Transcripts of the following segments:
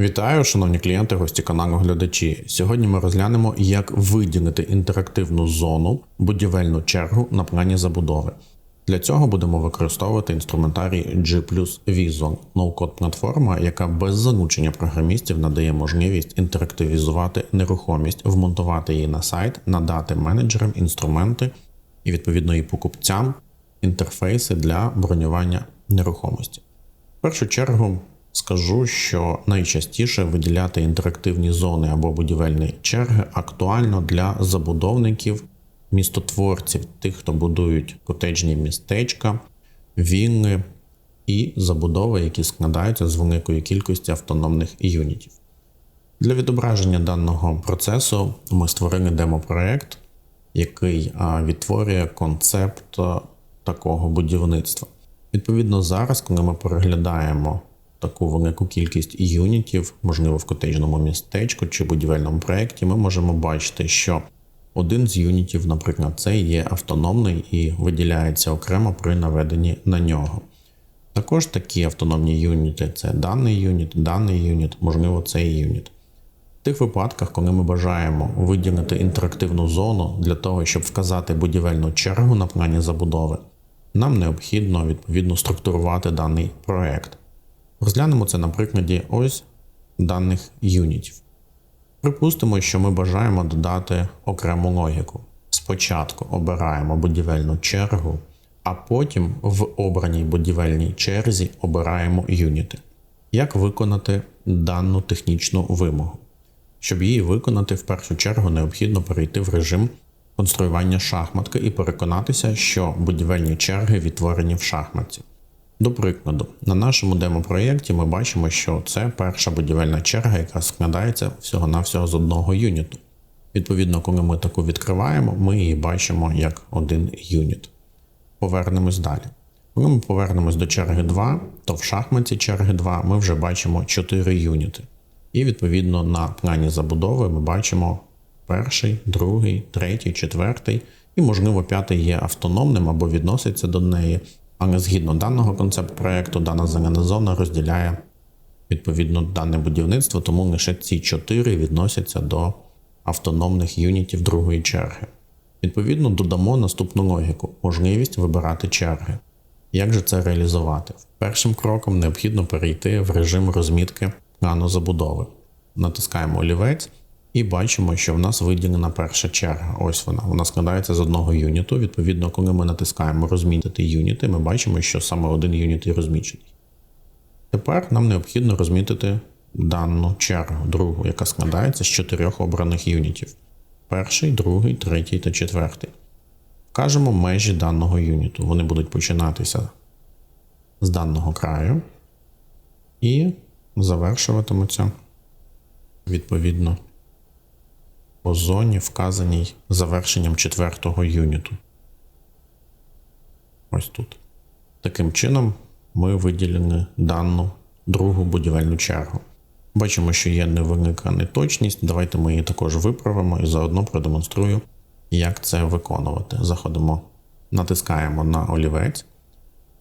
Вітаю, шановні клієнти, гості каналу глядачі. Сьогодні ми розглянемо, як виділити інтерактивну зону, будівельну чергу на плані забудови. Для цього будемо використовувати інструментарій G Visual, ноу-код платформа, яка без залучення програмістів надає можливість інтерактивізувати нерухомість, вмонтувати її на сайт, надати менеджерам інструменти і відповідно і покупцям інтерфейси для бронювання нерухомості. В першу чергу скажу, що найчастіше виділяти інтерактивні зони або будівельні черги актуально для забудовників, містотворців, тих, хто будують котеджні містечка, вілли і забудови, які складаються з великої кількості автономних юнітів. Для відображення даного процесу ми створили демопроект, який відтворює концепт такого будівництва. Відповідно, зараз, коли ми переглядаємо таку велику кількість юнітів, можливо, в котеджному містечку чи будівельному проєкті, ми можемо бачити, що один з юнітів, наприклад, це є автономний і виділяється окремо при наведенні на нього. Також такі автономні юніти це даний юніт, даний юніт, можливо, цей юніт. В тих випадках, коли ми бажаємо виділити інтерактивну зону для того, щоб вказати будівельну чергу на плані забудови, нам необхідно відповідно структурувати даний проект. Розглянемо це на прикладі ось даних юнітів. Припустимо, що ми бажаємо додати окрему логіку. Спочатку обираємо будівельну чергу, а потім в обраній будівельній черзі обираємо юніти. Як виконати дану технічну вимогу? Щоб її виконати, в першу чергу необхідно перейти в режим конструювання шахматки і переконатися, що будівельні черги відтворені в шахматці. До прикладу, на нашому демопроєкті ми бачимо, що це перша будівельна черга, яка складається всього-навсього з одного юніту. Відповідно, коли ми таку відкриваємо, ми її бачимо як один юніт. Повернемось далі. Коли ми повернемось до черги 2, то в шахматі черги 2 ми вже бачимо 4 юніти. І відповідно на плані забудови ми бачимо перший, другий, третій, четвертий, і, можливо, п'ятий є автономним або відноситься до неї. Але згідно даного концепт проекту, дана зелена зона розділяє відповідно дане будівництво, тому лише ці чотири відносяться до автономних юнітів другої черги. Відповідно, додамо наступну логіку можливість вибирати черги. Як же це реалізувати? Першим кроком необхідно перейти в режим розмітки плану. Натискаємо олівець і бачимо, що в нас виділена перша черга. Ось вона. Вона складається з одного юніту. Відповідно, коли ми натискаємо розмітити юніти, ми бачимо, що саме один юніт і розмічений. Тепер нам необхідно розмітити дану чергу, другу, яка складається з чотирьох обраних юнітів: перший, другий, третій та четвертий. Вкажемо межі даного юніту. Вони будуть починатися з даного краю і завершуватимуться відповідно по зоні, вказаній завершенням четвертого юніту. Ось тут. Таким чином, ми виділили дану другу будівельну чергу. Бачимо, що є невелика неточність. Давайте ми її також виправимо і заодно продемонструю, як це виконувати. Заходимо, натискаємо на олівець,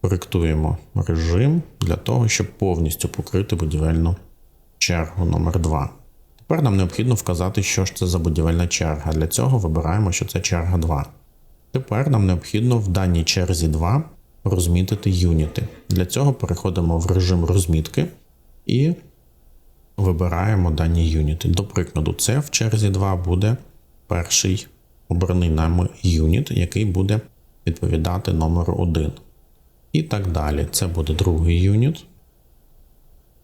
коректуємо режим для того, щоб повністю покрити будівельну чергу номер 2 Тепер нам необхідно вказати, що ж це за будівельна черга. Для цього вибираємо, що це черга 2. Тепер нам необхідно в даній черзі 2 розмітити юніти. Для цього переходимо в режим розмітки і вибираємо дані юніти. До прикладу, це в черзі 2 буде перший обраний нами юніт, який буде відповідати номеру 1. І так далі. Це буде другий юніт.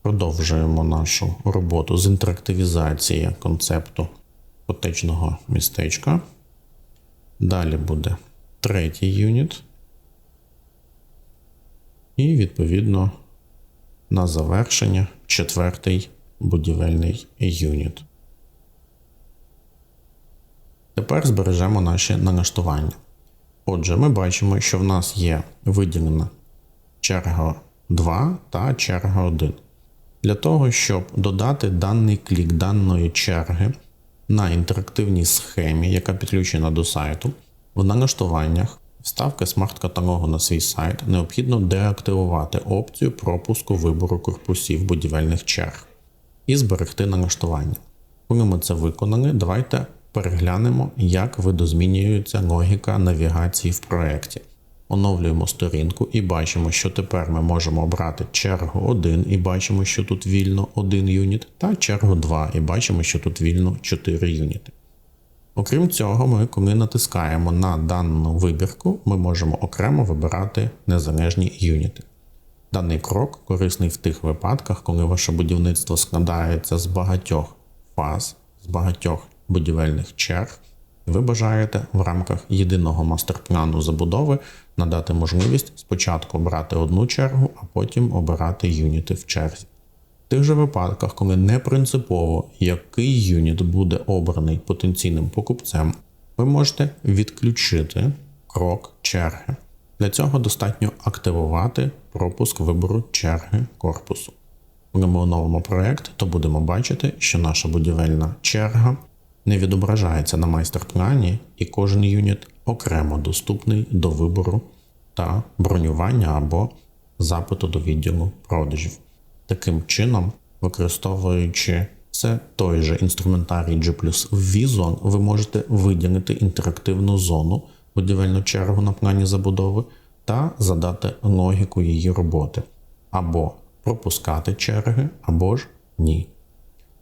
Продовжуємо нашу роботу з інтерактивізації концепту котечного містечка. Далі буде третій юніт. І, відповідно, на завершення четвертий будівельний юніт. Тепер збережемо наші налаштування. Отже, ми бачимо, що в нас є виділена черга 2 та черга 1. Для того, щоб додати даний клік даної черги на інтерактивній схемі, яка підключена до сайту, в налаштуваннях вставки смарт-каталогу на свій сайт необхідно деактивувати опцію пропуску вибору корпусів будівельних черг. і зберегти налаштування. Коли ми це виконали, давайте переглянемо, як видозмінюється логіка навігації в проєкті. Оновлюємо сторінку і бачимо, що тепер ми можемо обрати чергу 1 і бачимо, що тут вільно 1 юніт, та чергу 2 і бачимо, що тут вільно 4 юніти. Окрім цього, ми, коли натискаємо на дану вибірку, ми можемо окремо вибирати незалежні юніти. Даний крок корисний в тих випадках, коли ваше будівництво складається з багатьох фаз, з багатьох будівельних черг. Ви бажаєте в рамках єдиного мастер-плану забудови надати можливість спочатку обрати одну чергу, а потім обирати юніти в черзі. В тих же випадках, коли не принципово який юніт буде обраний потенційним покупцем, ви можете відключити крок черги. Для цього достатньо активувати пропуск вибору черги корпусу. Коли ми оновимо проєкт, то будемо бачити, що наша будівельна черга не відображається на майстер-плані, і кожен юніт окремо доступний до вибору та бронювання або запиту до відділу продажів. Таким чином, використовуючи це той же інструментарій G Vision, ви можете виділити інтерактивну зону, будівельну чергу на плані забудови та задати логіку її роботи, або пропускати черги, або ж ні.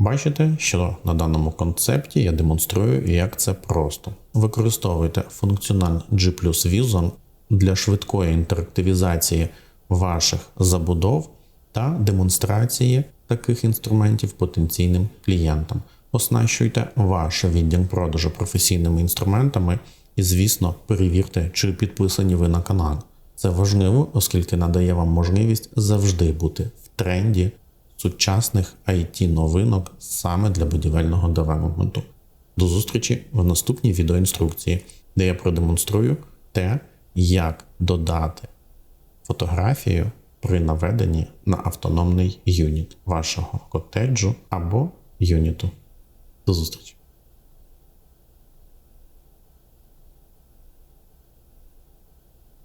Бачите, що на даному концепті я демонструю, як це просто. Використовуйте функціонал G Vision для швидкої інтерактивізації ваших забудов та демонстрації таких інструментів потенційним клієнтам. Оснащуйте ваш відділ продажу професійними інструментами і, звісно, перевірте, чи підписані ви на канал. Це важливо, оскільки надає вам можливість завжди бути в тренді сучасних it новинок саме для будівельного девелопменту. До зустрічі в наступній відеоінструкції, де я продемонструю те, як додати фотографію при наведенні на автономний юніт вашого котеджу або юніту. До зустрічі!